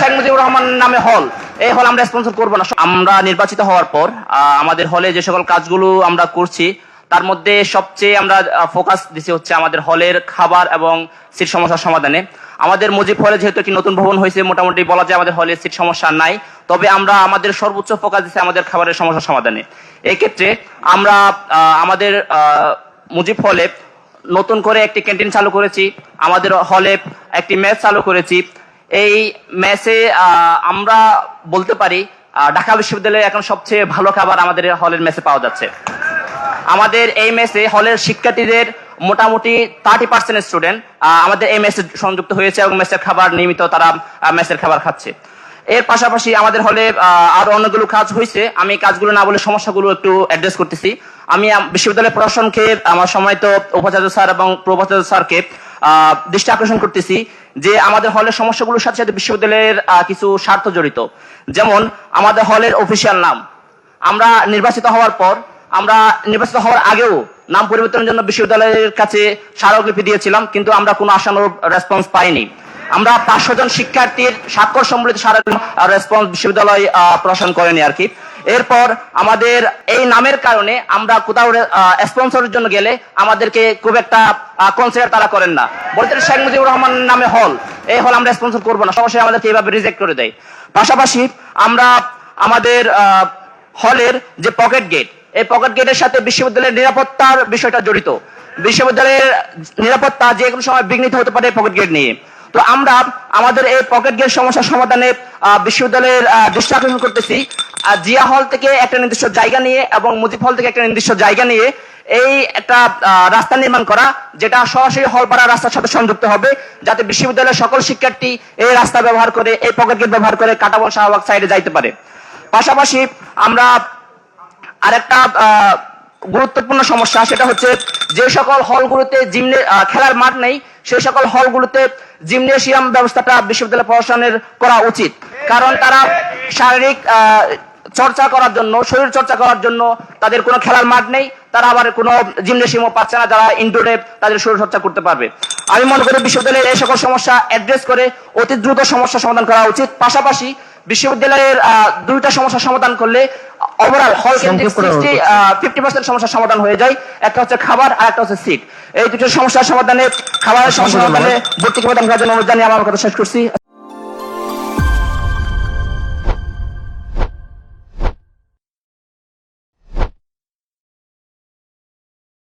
শেখ মুজিবুর রহমান নামে হল, এই হল আমরা স্পন্সর করব না। আমরা নির্বাচিত হওয়ার পর আমাদের হলে যে সকল কাজগুলো আমরা করছি, তার মধ্যে সবচেয়ে আমরা ফোকাস দিছি হচ্ছে আমাদের হলের খাবার এবং সিট সমস্যার সমাধানে। আমাদের মুজিব হলে যেহেতু একটি নতুন ভবন হয়েছে, মোটামুটি বলা যায় আমাদের হলে সিট সমস্যা নাই, তবে আমরা আমাদের সর্বোচ্চ ফোকাস দিচ্ছি আমাদের খাবারের সমস্যা সমাধানে। এই ক্ষেত্রে আমরা আমাদের মুজিব হলে নতুন করে একটি ক্যান্টিন চালু করেছি, আমাদের হলে একটি ম্যাচ চালু করেছি এই মেসে আমরা বলতে পারি ঢাকা বিশ্ববিদ্যালয়ে এখন সবচেয়ে ভালো খাবার আমাদের হলের মেসে পাওয়া যাচ্ছে। আমাদের এই মেসে হলের শিক্ষার্থীদের মোটামুটি থার্টি পার্সেন্ট স্টুডেন্ট আমাদের এই মেসে সংযুক্ত হয়েছে এবং মেসের খাবার নিয়মিত তারা মেসের খাবার খাচ্ছে। এর পাশাপাশি আমাদের হলে আরও অনেকগুলো কাজ হয়েছে। আমি কাজগুলো না বলে সমস্যাগুলো একটু অ্যাড্রেস করতেছি। আমি বিশ্ববিদ্যালয় প্রশাসনকে, আমার সময় তো উপাচার্য স্যার এবং প্রোপাচার্য স্যারকে দৃষ্টি আকর্ষণ করতেছি যে আমাদের হলের সমস্যাগুলোর সাথে সাথে বিশ্ববিদ্যালয়ের কিছু স্বার্থ জড়িত। যেমন আমাদের হলের অফিসিয়াল নাম। আমরা নির্বাচিত হওয়ার পর, আমরা নির্বাচিত হওয়ার আগেও নাম পরিবর্তনের জন্য বিশ্ববিদ্যালয়ের কাছে স্মারকলিপি দিয়েছিলাম, কিন্তু আমরা কোনো আশানুরূপ রেসপন্স পাইনি। আমরা পাঁচশো জন শিক্ষার্থীর স্বাক্ষর সম্বলিত সারা রেসপন্স বিশ্ববিদ্যালয় প্রশাসন করেনি আর কি। এরপর আমাদের এই নামের কারণে আমরা কোথাও স্পন্সরের জন্য গেলে আমাদেরকে খুব একটা কনসিডার তারা করেন না। বলতে শেখ মুজিবুর রহমান নামে হল। এই হল আমরা স্পন্সর করব না সরাসরি আমাদেরকে এইভাবে রিজেক্ট করে দেয়। পাশাপাশি আমরা আমাদের হলের যে পকেট গেট এই পকেট গেটের সাথে বিশ্ববিদ্যালয়ের নিরাপত্তার বিষয়টা জড়িত। বিশ্ববিদ্যালয়ের নিরাপত্তা যে কোনো সময় বিঘ্নিত হতে পারে পকেট গেট নিয়ে। তো আমরা আমাদের এই পকেট গেট সমস্যার সমাধানে বিশ্ববিদ্যালয়ের দৃষ্টি আকর্ষণ করতেছি। জিয়া হল থেকে একটা নির্দিষ্ট জায়গা নিয়ে এবং মুজিব হল থেকে একটা নির্দিষ্ট জায়গা নিয়ে এই একটা রাস্তা নির্মাণ করা, যেটা সরাসরি হলপাড়া রাস্তার সাথে সংযুক্ত হবে, যাতে বিশ্ববিদ্যালয়ের সকল শিক্ষার্থী এই রাস্তা ব্যবহার করে, এই পকেট গেট ব্যবহার করে কাটাবন শাহবাগ সাইডে যাইতে পারে। পাশাপাশি আমরা আরেকটা গুরুত্বপূর্ণ সমস্যা, সেটা হচ্ছে যে সকল হলগুলোতে জিমনে খেলার মাঠ নেই সেই সকল হলগুলোতে জিমনেশিয়াম ব্যবস্থাটা বিশ্ববিদ্যালয় প্রশাসনের করা উচিত। কারণ তারা শারীরিক চর্চা করার জন্য শরীর চর্চা করার জন্য তাদের কোনো খেলার মাঠ নেই তারা আবার কোনো জিমনেশিয়ামও পাচ্ছে না যারা ইনডোরে তাদের শরীর চর্চা করতে পারবে। আমি মনে করি বিশ্ববিদ্যালয়ের এই সকল সমস্যা অ্যাড্রেস করে অতি দ্রুত সমস্যা সমাধান করা উচিত। পাশাপাশি বিশ্ববিদ্যালয়ের দুইটা সমস্যা সমাধান করলে ওভারঅল হল কেন্দ্রিক করে ফিফটি পার্সেন্ট সমস্যার সমাধান হয়ে যায়। একটা হচ্ছে খাবার আর একটা হচ্ছে সিট এই দুটো সমস্যার সমাধানে খাবারের সমস্যা সমাধানে ভর্তি প্রদান করার জন্য অনুরোধ জানিয়ে আমার কথা শেষ করছি।